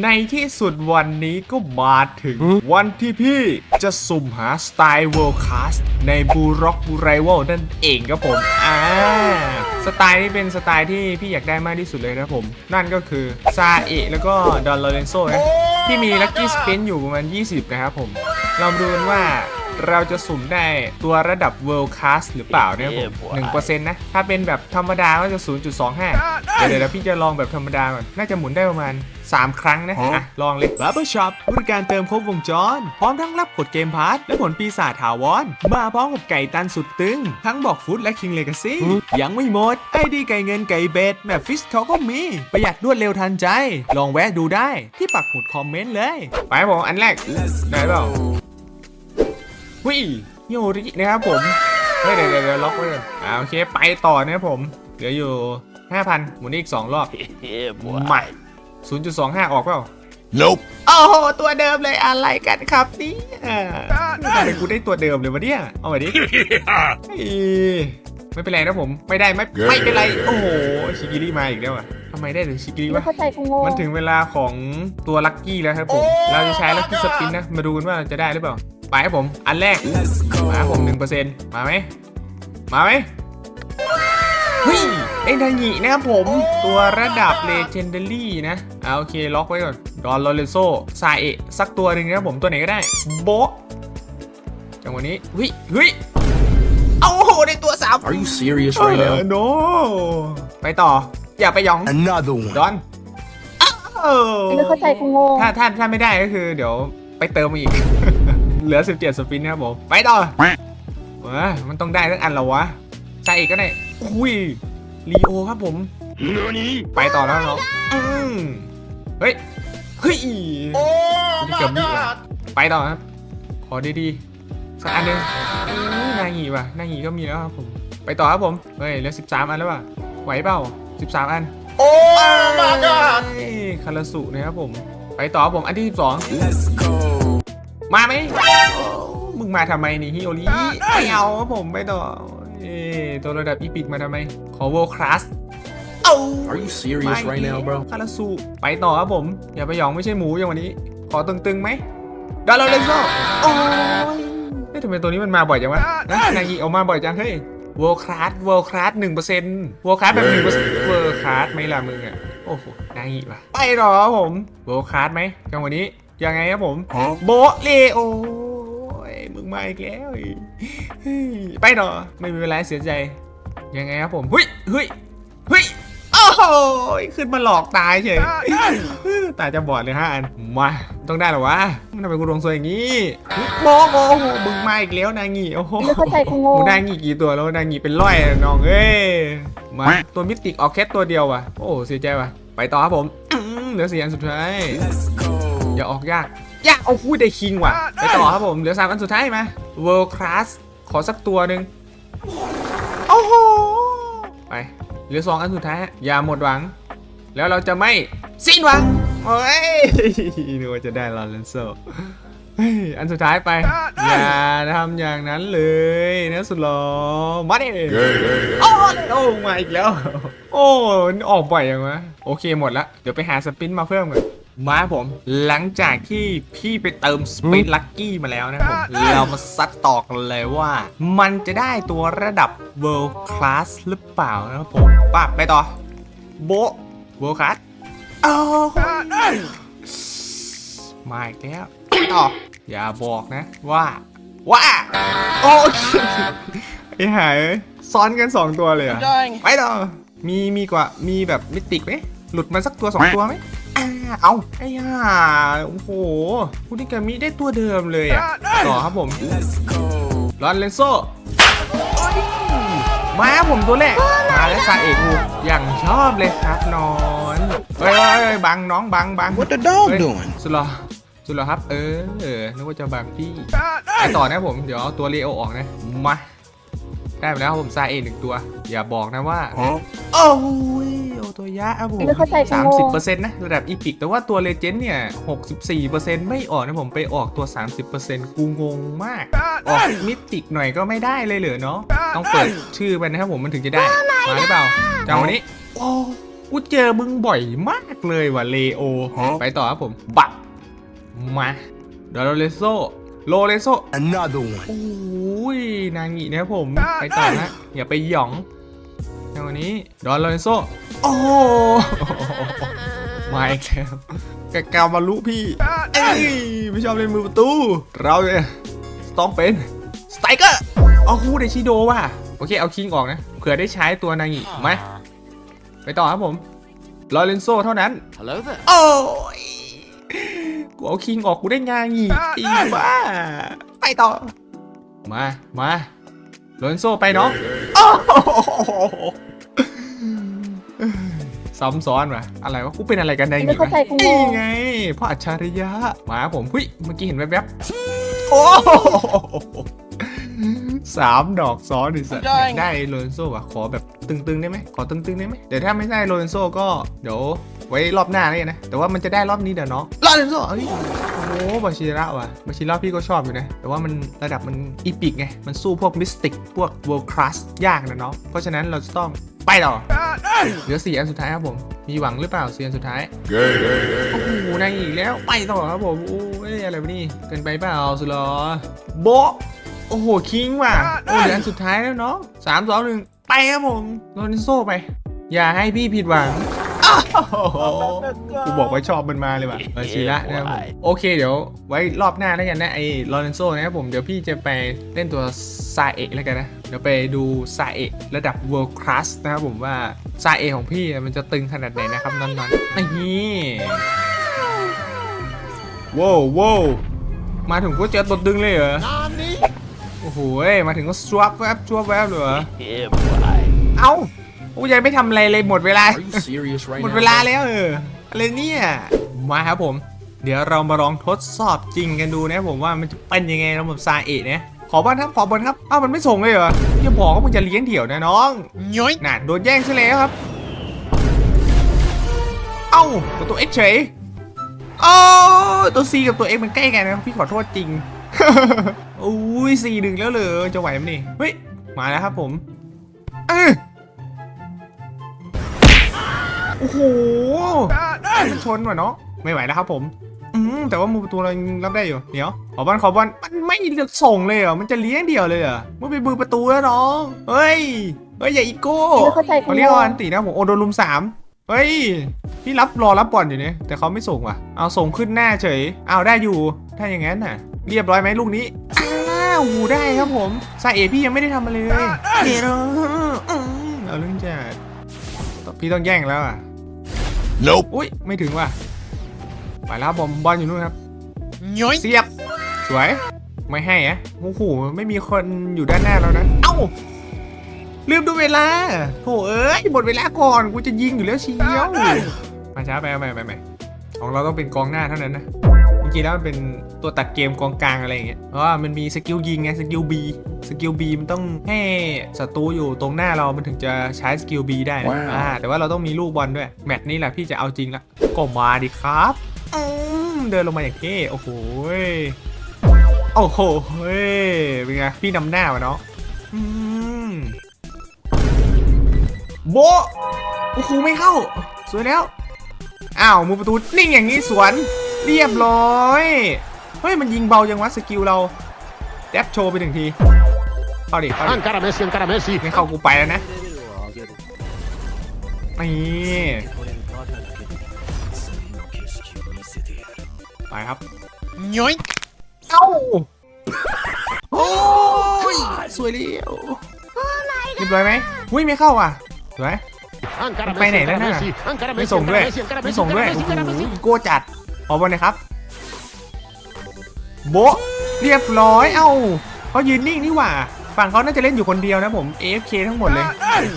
ในที่สุดวันนี้ก็มาถึง วันที่พี่จะสุ่มหาสไตล์ World Class ในบูร็อกบูไรวลนั่นเองครับผมอ่าสไตล์นี้เป็นสไตล์ที่พี่อยากได้มากที่สุดเลยนะครับผม นั่นก็คือ ซาเอะแล้วก็ดอนลอเรนโซนะที่มีลั c กี้สปินอยู่ประมาณ 20 นะครับผม เรามาดูกันว่า เราจะสุ่มได้ตัวระดับ World Class หรือเปล่าเนี่ยผมหนึ่งเปอร์เซ็นต์นะ ถ้าเป็นแบบธรรมดาก็จะ 0.25 เดี๋ยวเดี๋ยวพี่จะลองแบบธรรมดาก่อน น่าจะหมุนได้ประมาณ 3 ครั้งนะอะลองเลย Barber Shop บริการเติมครบวงจร พร้อมทั้งรับกดเกมพาร์ทและผลปีศาจถาวร มาพร้อมกับไก่ตันสุดตึง ทั้งบอกฟุตและ King Legacy ยังไม่หมดไอดีไก่เงินไก่เบสแบบฟิชเขาก็มี ประหยัดรวดเร็วทันใจ ลองแวะดูได้ที่ปักหมุดคอมเมนต์เลย ไปผมอันแรกได้เปล่า วิโยรินะครับผมเฮ้ยเดี๋ยวเดี๋ยวเดี๋ยวล็อกไว้ก่อนอ่าโอเคไปต่อนะครับผมเหลืออยู่5,000หมุนอีก2รอบ Yeah, boy. ใหม่0.25ออกเปล่า Nope. โอ้โหตัวเดิมเลยอะไรกันครับเนี่ยทำไมกูได้ตัวเดิมเลยวะเนี่ยเอาไปดิเฮ้ยไม่เป็นไรนะผมไม่ได้ไม่ไม่เป็นไรโอ้โหชิกิริมาอีกแล้วอะทำไมได้ถึงชิกิริไม่วะเข้าใจกูงงมันถึงเวลาของตัวลัคกี้แล้วครับผมเราจะใช้ลัคกี้สปินนะมาดูกันว่าจะได้หรือเปล่า ไปครับผม อันแรก มาครับผมหนึ่งเปอร์เซ็นต์มาไหม มาไหมเฮ้ยไอ้นางินะครับผม ตัวระดับเลเจนเดอรี่นะเอาโอเค ล็อกไว้ก่อน ดอนลอเรนโซซาเอะสักตัวหนึ่งนะครับผมตัวไหนก็ได้ โบะจังหวะนี้เฮ้ยเฮ้ยเอาโอ้โหได้ตัวสาม Are you serious เอ right อ now? โนไปต่อ อย่าไปหยอง Another one. ดอนเออไม่เข้าใจกูงงถ้าถ้าถ้าไม่ได้ก็คือ เดี๋ยวไปเติมมาอีก เหลือ 17 สปินนะครับผม ไปต่อว้ามันต้องได้สักอันแล้ววะใช่อีกก็ได้อุ้ยลีโอครับผม Nani? ไปต่อแล้วเนาะอืมเฮ้ย เฮ้ยนี่เกือบนี่ว่ะไปต่อครับ ขอดีๆสักอันหนึ่งอื้อนางีว่ะนางีก็มีแล้วครับผม ไปต่อครับผม เฮ้ยเหลือ 13 อันแล้วว่ะ ไหวเปล่า 13 อัน Oh my god. เฮ้ยคาราสุนะครับผม ไปต่อครับผม อันที่ 12 Let's go. มาไหมมึงมาทำไมนี่ฮิโอริไม่เอาครับผมไปต่อเอ้ตัวระดับอีพิกมาทำไมขอ world class เอา Are you serious right now, bro? คาราสุไปต่อครับผม อย่าไปหยองไม่ใช่หมูอย่างวันนี้ ขอตึงๆไหมดาราเลนโซโอ้ยเฮ้ยทำไมตัวนี้มันมาบ่อยจังวะนะนางอีออกมาบ่อยจังเฮ้ย world class world class หนึ่งเปอร์เซ็นต์ world class แบบหนึ่งเปอร์เซ็นต์ world class ไม่ละมึงอะ โอ้โหนางอีว่ะ ไปต่อครับผม world class ไหมจังหวะนี้ ยังไงครับผม Huh? โบะเลโอ้ยมึงมาอีกแล้วเฮ้ยไปต่อไม่มีเวลาให้เสียใจ ยังไงครับผมเฮ้ยเฮ้ยเฮ้ยโอ้โหขึ้นมาหลอกตายเฉยตาจะบอดเลยฮะอันมาต้องได้เหรอวะมันทำไมกูดวงซวยอย่างนี้โบะโอ้โหมึงมาอีกแล้วนางงีโอ้โหไม่เข้าใจกูงงกูนางงีกี่ตัวแล้วนางงีเป็นร้อยอะน้องเอ้ยมาตัวมิติกออกแค่ตัวเดียวว่ะโอ้เสียใจว่ะไปต่อครับผมอื้อเหลือสี่อันสุดท้าย Let's go. อย่าออกยาก ยากเอาพูดได้คิงว่ะ ไปต่อครับผม เหลือสามอันสุดท้ายมา world class ขอสักตัวหนึ่งโอ้โห ไป เหลือสองอันสุดท้าย อย่าหมดหวัง แล้วเราจะไม่สิ้นหวังโอ้ยนึกว่าจะได้ลอเรนโซเฮ้ยอันสุดท้ายไป อย่าทำอย่างนั้นเลยนะสุดหรอมาดิ Yeah, yeah, yeah. โอ้โอ้มาอีกแล้ว โอ้นี่ออกบ่อยยังวะ โอเคหมดละ เดี๋ยวไปหาสปินมาเพิ่มกัน มาผมหลังจากที่พี่ไปเติมสปินลัคกี้มาแล้วนะครับผมเรามาซัดต่อกันเลยว่า มันจะได้ตัวระดับ world class หรือเปล่านะครับผมป้าไปต่อ โบะ world class โอ้ยมาอีกแล้วไปต่อ อย่าบอกนะว่าว่าโอ้ยไอ้หายเอ้ยซ้อนกัน 2 ตัวเลยเหรอะ Dying. ไปต่อมีมีกว่ามีแบบมิติกไหมหลุดมาสักตัวสองตัวไหมอ่า เอาไอ้ห่าโอ้โหคุณนิกามิได้ตัวเดิมเลยอะต่อครับผม Let's go. รอนเลนโซมาครับผมตัวแรกมาแล้วซาเอกอูอย่างชอบเลยครับนอนเฮ้ยเฮ้ยเฮ้ยบังน้องบังบัง What the dog เฮ้ย doing? สุดหรอสุดหรอครับ เออเออนึกว่าจะบังพี่ไปต่อนะผม เดี๋ยวเอาตัวเลโอออกนะ มา ได้ไปแล้วครับผมซาเอหนึ่งตัว อย่าบอกนะว่า Huh? โอ้ยโอตัวยะครับผมไม่เข้าใจกูสามงสิบงเปอร์เซ็นต์นะระดับอีพิกแต่ว่าตัวเลเจนด์เนี่ยหกสิบสี่เปอร์เซ็นต์ไม่ออกนะผมไปออกตัว30เปอร์เซ็นต์กูงงมาก ออกมิติกหน่อยก็ไม่ได้เลยเหรอเนาะต้องเปิดชื่อไปนะครับผมมันถึงจะได้ มาหรือเปล่าจังวันนี้โอ้กูเจอมึงบ่อยมากเลยว่ะเลโอ ไปต่อครับผม บักมาเดโรเลโซ โลเลโซ Another one. โอ้ยนางงีนะครับผม ไปต่อนะอย่าไปหยองในวันนี้ดอนโลเรนโซ โอ้โหมาอีกแล้วแกกามาลุพี่เอ้ยไม่ชอบเล่นมือประตู เราเนี่ยต้องเป็นสไตรเกอร์เอาคูเดชิโดว่ะโอเคเอาคิงออกนะเผื่อได้ใช้ตัวนางงีมาไปต่อครับผมลอเรนโซเท่านั้น Hello there. โอ้ย กูเอาคิงออกกูได้งานอีกอีบ้าไปต่อ มามาโลเรนโซไปเนาะโอ้โหซ้ำซ้อนว่ะอะไรวะกูเป็นอะไรกันในไม่เข้าใจกูงนี่งไงพ่ออัจฉริยะมาครับผมเฮ้ยเมื่อกี้เห็นแวบๆโอ้โห สามดอกซ้อนดิสัตว์อยากได้โลเรนโซว่ะขอแบบตึงๆได้ไหมขอตึงๆได้ไหมเดี๋ยวถ้าไม่ได้โลเรนโซก็เดี๋ยวไว้รอบหน้าแล้วกันนะ แต่ว่ามันจะได้รอบนี้เดี๋ยวเนาะโลเรนโซเอ้ยโอ้บาชิระว่ะบาชิระพี่ก็ชอบอยู่นะ แต่ว่ามันระดับมันอีพิกไง มันสู้พวกมิสติก พวกเวิลด์คลาสยากนะเนาะเพราะฉะนั้นเราจะต้องไปต่อเหลือสี่อันสุดท้ายครับผม มีหวังหรือเปล่าสี่อันสุดท้าย Gay, gay, gay. โอ้โหนางอีกแล้ว ไปต่อครับผม โอ้ยอะไรวะนี่เกินไปเปล่าสุดหรอโบะ โอ้โห คิงว่ะ โอ้เหลืออันสุดท้ายแล้วเนาะสามสองหนึ่งไปครับผมโรนิโซไป อย่าให้พี่ผิดหวังอ้าวกูบอกว่าชอบมันมาเลยว่ะมาชีระนะครับผมโอเคเดี๋ยวไว้รอบหน้าแล้วกันนะไอ้ลอเรนโซนะครับผมเดี๋ยวพี่จะไปเล่นตัวซาเอะแล้วกันนะ เดี๋ยวไปดูซาเอะระดับ world class นะครับผมว่าซาเอะของพี่มันจะตึงขนาดไหนนะครับนอนๆนี่ว้าวว้าวมาถึงก็เจอตัวตึงเลยเหรอ โอ้โหเอ้ยมาถึงก็สวบแวบสวบแวบเลยเหรอ Yeah, boy. เอ้ากูยังไม่ทำอะไรเลยหมดเวลา Are you serious right หมด now? เวลา bro? แล้วเอออะไรเนี่ย มาครับผม เดี๋ยวเรามาลองทดสอบจริงกันดูนะผมว่ามันจะเป็นยังไงระบบซาเอะเนี่ยขอบอลครับขอบอลครับเอ้ามันไม่ส่งเลยเหรออย่าบอกว่ามึงจะเลี้ยงเดี่ยวนะน้องย้อยน่ะโดนแย่งซะแล้วครับ เอ้ากดตัว X เฉยโอ้ตัว C กับตัว X มันใกล้กันนะพี่ขอโทษจริง อุ้ยสี่หนึ่งแล้วเหรอจะไหวไหมนี่เฮ้ยมาแล้วครับผมเออโอ้โหมันชนว่ะเนาะไม่ไหวแล้วครับผมอืมแต่ว่ามือประตูเรายังรับได้อยู่เดี๋ยวขอบอลขอบอลมันไม่ส่งเลยเหรอมันจะเลี้ยงเดียวเลยเหรอมันเป็นมือประตูแล้วน้องเฮ้ยเฮ้ยอย่าอีโก้ไม่เข้าใจกูเขาเรียกว่าอันตีนะผมโอโดนลุมสามเฮ้ยพี่รับรอรับบอลอยู่เนี่ยแต่เขาไม่ส่งว่ะเอาส่งขึ้นหน้าเฉยเอาได้อยู่ถ้าอย่างนั้นน่ะ เรียบร้อยไหมลูกนี้อ้าวได้ครับผมซาเอพี่ยังไม่ได้ทำอะไรเลยเดี๋ยวอืมเอาเรื่องจัดพี่ต้องแย่งแล้วอะ Nope. อุ้ยไม่ถึงว่ะไปแล้วบอมบอลอยู่นู่นครับเสียบ สวย ไม่ให้อะโอ้โหไม่มีคนอยู่ด้านหน้าแล้วนะ เอ้าลืมดูเวลาโถเอ้ยหมดเวลาก่อนกูจะยิงอยู่แล้วเชียวมาช้าไปเอาไปไปไปของเราต้องเป็นกองหน้าเท่านั้นนะจ ริงๆแล้วมันเป็นตัวตัดเกมกองกลางอะไรอย่างเงี้ยเพราะว่ามันมีสกิลยิงไงสกิล B สกิล B มันต้องให้ศัตรูอยู่ตรงหน้าเรามันถึงจะใช้สกิล B ได้นะว้าวอ่าแต่ว่าเราต้องมีลูกบอลด้วย แมตช์นี้แหละพี่จะเอาจริงละก็มาดิครับอืมเดินลงมาอย่างเท่โอ้โหยโอ้โหเฮ้ยเป็นไงพี่นำหน้าวะเนาะอืมโบะโอ้โหไม่เข้า สวยแล้ว อ้าวมือประตูนิ่งอย่างนี้สวน เรียบร้อย เฮ้ย มันยิงเบายังวะสกิลเราแดบโชว์ไปหนึ่งทีเข้าดิเข้าดิ Encara Messi, encara Messi. ไม่เข้ากูไปแล้วนะนี่ไปครับย้อยเอ้าโอ้ยสวยเลี้ยวเรียบร้อยไหมอุ้ยไม่เข้าอะสวย Encara Vai Messi, nei, encara nei, Messi. Encara ไม่ Messi, ส่งด้วย encara Messi, encara ไม่ Messi, ส่งด้วย encara โอ้ Messi, encara โห Messi. โก้จัด ขอบอลหนะครับ โบะเรียบร้อย เอ้าเขายืนนิ่งนี่หว่า ฝั่งเขาน่าจะเล่นอยู่คนเดียวนะผม AFK ทั้งหมดเลย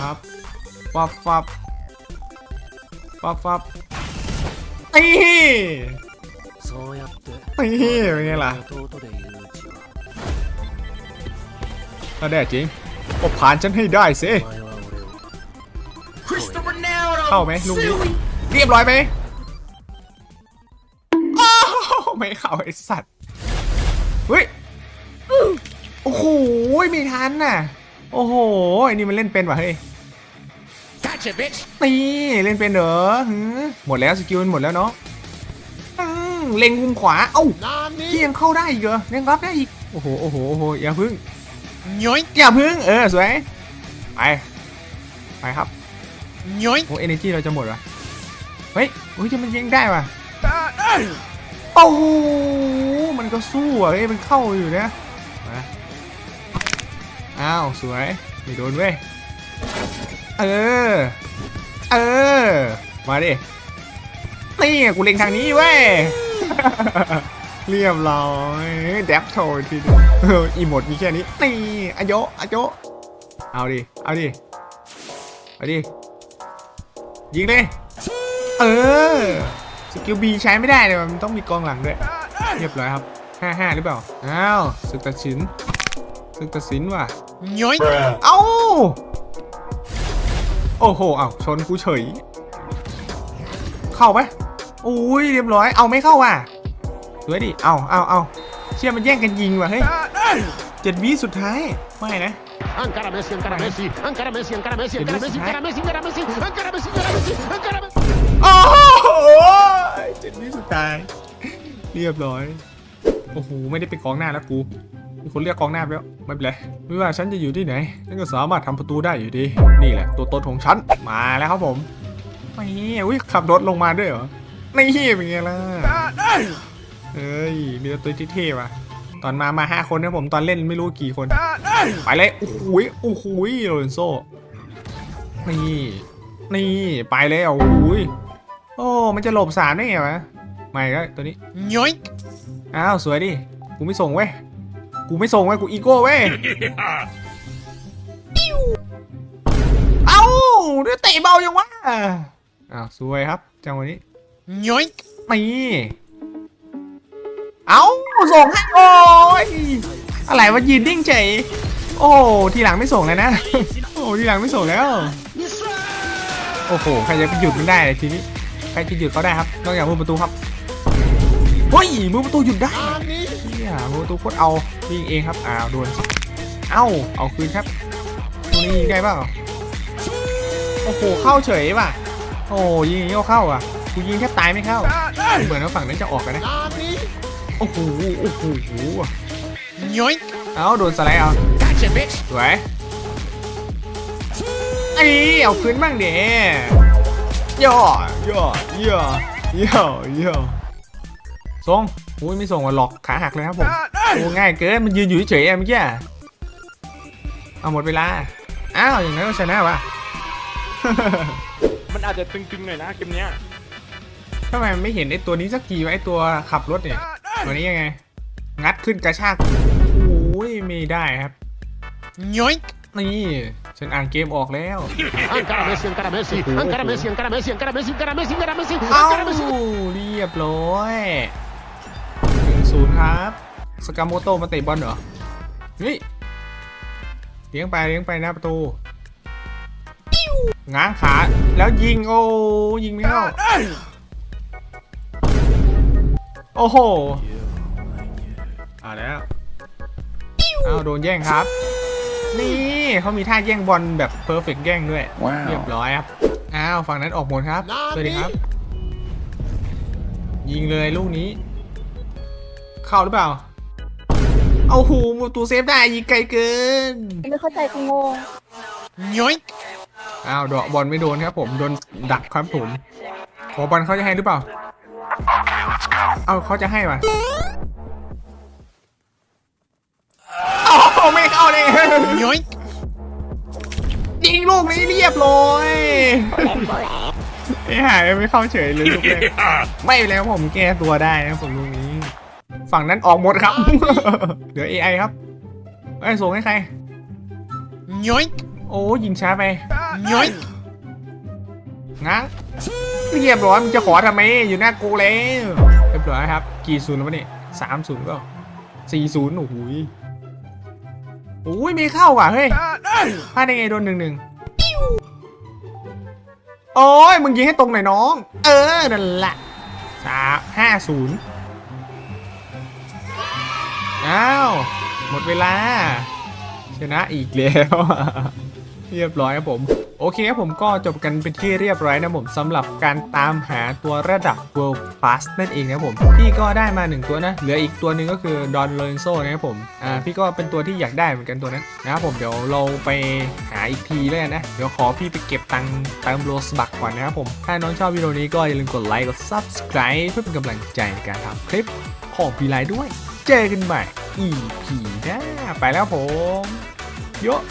ครับฟับฟับฟับฟับตีตีเป็นไงล่ะถ้าได้จริงก็ผ่านฉันให้ได้สิเข้าไหมลูกนี้เรียบร้อยไหม ไม่เข้าไอสัตว์เฮ้ยโอ้โหไม่ทันน่ะ โอ้โหไอ้นี่มันเล่นเป็นว่ะเฮ้ย Gotcha, bitch. นี่เล่นเป็นเหรอหือหมดแล้วสกิลมันหมดแล้วเนาะอืมเล็งมุมขวา เอ้า Nani? ที่ยังเข้าได้อีกเหรอยังรับได้อีก โอ้โห โอ้โห โอ้โห อย่าพึ่ง Yoink. อย่าพึ่ง เออ สวย ไป ไปครับ Yoink. โอ้เอเนจีเราจะหมดวะเฮ้ยอุ้ยจะมันยิงได้ว่ะ โอ้โหมันก็สู้อะเฮ้ยมันเข้าอยู่เนี่ยมาอ้าวสวยไม่โดนเว้ยเออเออมาดินี่กูเล็งทางนี้เว้ยเรียบร้อยแดบโชว์ทีเดียวเอออีโมดมีแค่นี้นี่อโยอโยเอาดิเอาดิเอาดิยิงเลยเออ กิลบีใช้ไม่ได้เลยมันต้องมีกองหลังด้วยเรียบร้อยครับห้าห้าหรือเปล่า อ้าวศึกตัดสินศึกตัดสินว่ะ Yoink. Bruh. เอ้า โอ้โห เอ้าชนกูเฉย เข้าไหมอุ้ยเรียบร้อย เอาไม่เข้าว่ะสวยดิ เอาเอาเอาเชื่อมันแย่งกันยิงว่ะเฮ้ยเจ็ดวิสุดท้าย ไม่นะ Encara Messi, encara Messi, encara Messi, encara Messi, encara Messi, encara Messi, encara Messi, encara Messi, encara Messi, encara Messi. โอ้โหเจ็ดวิสุดท้ายเรียบร้อย โอ้โห ไม่ได้เป็นกองหน้าแล้วกู มีคนเรียกกองหน้าไปแล้ว ไม่เป็นไร ไม่ว่าฉันจะอยู่ที่ไหน ฉันก็สามารถทำประตูได้อยู่ดี นี่แหละ ตัวตนของฉัน มาแล้วครับผมนี่อุ้ยขับรถลงมาด้วยเหรอ นี่เป็นไงล่ะ เฮ้ย มีตัวเท่ๆว่ะ ตอนมามาห้าคนนะผม ตอนเล่นไม่รู้กี่คน ไปเลย โอ้โหยโอ้โหยโรนโซ นี่ นี่ ไปเลยโอ้ย โอ้ มันจะหลบสามได้ไงวะไม่ก็ตัวนี้ Yoink. อ้าวสวยดิ กูไม่ส่งเว้ย กูไม่ส่งเว้ย กูอีโก้เว้ยเอ้าเดี๋ยวเตะเบายังวะ อ้าวสวยครับจังหวะนี้ Yoink. นี่เอ้าส่งให้โอ้ยอะไรวะยืนดิ้งเฉยโอ้ทีหลังไม่ส่งเลยนะ โอ้ทีหลังไม่ส่งแล้ว โอ้โห ใครจะไปหยุดมันได้เลยทีนี้ใครจะหยุดเขาได้ครับนอกจากมือประตูครับเฮ้ยมือประตูหยุดได้ Nani? เนี่ยมือประตูโคตรเอายิงเองครับอ้าวโดนเอ้าเอาคืนครับตัวนี้ยิงได้เปล่าโอ้โหเข้าเฉยว่ะโอ้ยิงอย่างนี้ก็เข้าอะกูยิงแค่ตายไม่เข้าเหมือนว่าฝั่งนั้นจะออกกันนะ Nani? โอ้โหโอ้โห Yoink. เอ้าโดนสไลด์เอา Gotcha, bitch. สวยไอ้เอาคืนบ้างเด้ย่ อย่อย่อย่อย่อส่งอุ้ยไม่ส่งว่ะหลอกขาหักเลยครับผมโอ้ง่ายเกินมันยืนอยู่เฉยๆอะเมื่อกี้อะเอาหมดเวลา อ้าวอย่างนั้นก็ชนะวะมันอาจจะตึงๆหน่อยนะเกมเนี้ยทำไมมันไม่เห็นไอ้ตัวนี้สักทีวะไอ้ตัวขับรถเนี่ยตัวนี้ยังไง งัดขึ้นกระชากโอ้ยไม่ได้ครับ Yoink. นี่ฉันอ่านเกมออกแล้ว อังการาเมสซี่อังการาเมสซี่อังการาเมสซี่อังการาเมสซี่อังการาเมสซี่อังการาเมซี่อังการาเมซี่อังเอ้าการาเมสซี่เรียบร้อยหนึ่งศูนย์ครับ สกามโมโตมาเตะบอลเหรอเฮ้ยเลี้ยงไปเลี้ยงไปหน้าประตู ง้างขาแล้วยิงโอ้ยิงไม่เข้าโอ้โหเอาแล้วเอาโดนแย่งครับ นี่เขามีท่าแย่งบอลแบบเพอร์เฟกแย่งด้วยเรียบร้อยครับ อ้าว ฝั่งนั้นออกหมดครับ สวัสดีครับ ยิงเลยลูกนี้ เข้าหรือเปล่า เอาหูประตูเซฟได้ยิงไกลเกิน ไม่เข้าใจกูงง Yoink. อ้าวเดอกบอลไม่โดนครับผม โดนดักครับผมขอบอลเขาจะให้หรือเปล่า เอาเขาจะให้ป่ะ ไม่เข้าเลย Yoink. ยิงลูกนี้เรียบร้อยไอ้หายไม่เข้าเฉยเลยลูกแรกไม่แล้วผมแก้ตัวได้นะผมลูกนี้ ฝั่งนั้นออกหมดครับ เหลือ AI ครับไอ้ยส่งให้ใคร Yoink. โอ้ยิงช้าไป Yoink. ง้างเรียบร้อยมันจะขอทำไมอยู่หน้ากูแล้วเรียบร้อยครับ กี่ศูนย์แล้ววะเนี่ยสามศูนย์ก็สี่ศูนย์โอ้โหยโอ้ยไม่เข้าว่ะเฮ้ยพลาดได้ไงโดนหนึ่งหนึ่งโอ้ยมึงยิงให้ตรงหน่อยน้อง เออนั่นแหละสามห้าศูนย์อ้าว หมดเวลา ชนะอีกแล้ว เรียบร้อยครับผม โอเคครับผมก็จบกันเป็นที่เรียบร้อยนะผมสำหรับการตามหาตัวระดับ World Class นั่นเองนะครับผมพี่ก็ได้มาหนึ่งตัวนะ เหลืออีกตัวหนึ่งก็คือดอนโลนโซนะครับผมอ่าพี่ก็เป็นตัวที่อยากได้เหมือนกันตัวนั้นนะครับผมเดี๋ยวเราไปหาอีกทีแล้วกันนะ เดี๋ยวขอพี่ไปเก็บตังค์เติมโรสบักก่อนนะครับผม ถ้าน้องชอบวิดีโอนี้ก็อย่าลืมกดไลค์กด subscribe เพื่อเป็นกำลังใจในการทำคลิปของพี่ไลด้วย เจอกันใหม่ EP หน้าไปแล้วผมโยะ